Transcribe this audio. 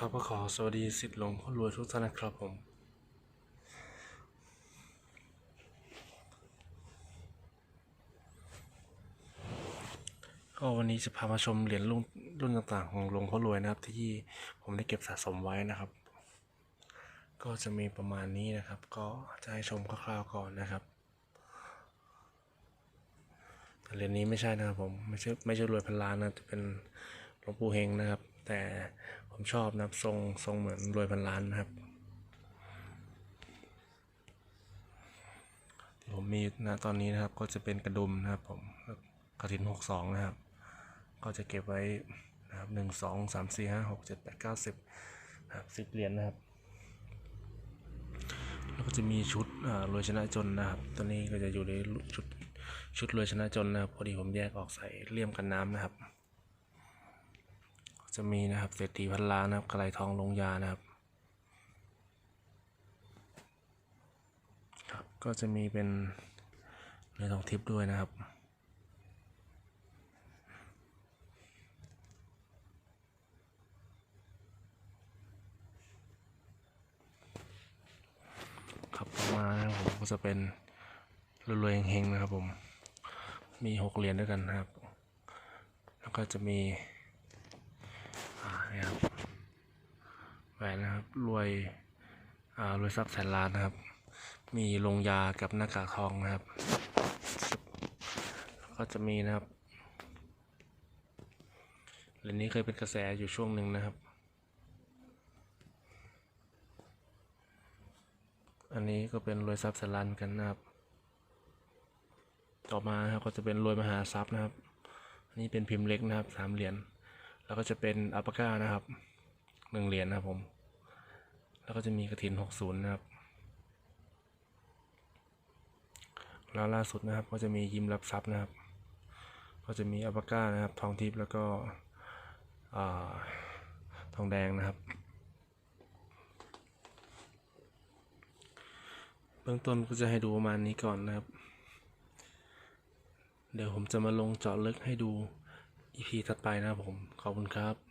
ครับก็ขอสวัสดีสิทธิ์หลวงพ่อรวยทุกท่านนะครับผม ก็วันนี้จะพามาชมเหรียญรุ่นรุ่นต่างๆ ของหลวงพ่อรวยนะครับ ที่ผมได้เก็บสะสมไว้นะครับ ก็จะมีประมาณนี้นะครับ ก็จะให้ชมคร่าวๆก่อนนะครับเหรียญนี้ไม่ใช่นะครับผมไม่ใช่ไม่ใช่รวยพันล้านนะจะเป็นหลวงปู่เฮงนะครับ แต่ ผมชอบนะครับทรงทรงเหมือนรวยพันล้านนะครับที่ผมมีนะตอนนี้นะครับก็จะเป็นกระดุมนะครับผมกระถินหกสองนะครับ ก็จะเก็บไว้นะครับหนึ่งสองสามสี่ห้าหกเจ็ดแปดเก้าสิบนะครับสิบเหรียญนะครับ แล้วก็จะมีชุดอ่ารวยชนะจนนะครับตัวนี้ก็จะอยู่ในชุดชุดรวยชนะจนนะครับ พอดีผมแยกออกใส่เลี่ยมกันน้ำนะครับ จะมีนะครับเศรษฐีพันล้านนะครับกระไรทองลงยานะครับครับ ก็จะมีเป็นเรือทองทิพย์ด้วยนะครับครับต่อมานะครับผมก็จะเป็นรวยๆเฮงๆนะครับผม มีหกเหรียญด้วยกันนะครับ แล้วก็จะมี ครับแหวนนะครับรวยอารวยทรัพย์แสนล้านนะครับ มีลงยากับหน้ากากทองนะครับแล้วก็จะมีนะครับเหรียญนี้เคยเป็นกระแสอยู่ช่วงหนึ่งนะครับ อันนี้ก็เป็นรวยทรัพย์แสนล้านกันนะครับ ต่อมาครับก็จะเป็นรวยมหาทรัพย์นะครับ อันนี้เป็นพิมพ์เล็กนะครับสามเหรียญ แล้วก็จะเป็นอัปปก้านะครับหนึ่งเหรียญนะครับผม แล้วก็จะมีกระถินหกศูนย์นะครับ แล้วล่าสุดนะครับก็จะมียิ้มรับทรัพย์นะครับ ก็จะมีอัปปก้านะครับ ทองทิพย์แล้วก็ทองแดงนะครับ เบื้องต้นก็จะให้ดูประมาณนี้ก่อนนะครับ เดี๋ยวผมจะมาลงเจาะลึกให้ดู EP ถัดไปนะผม ขอบคุณครับ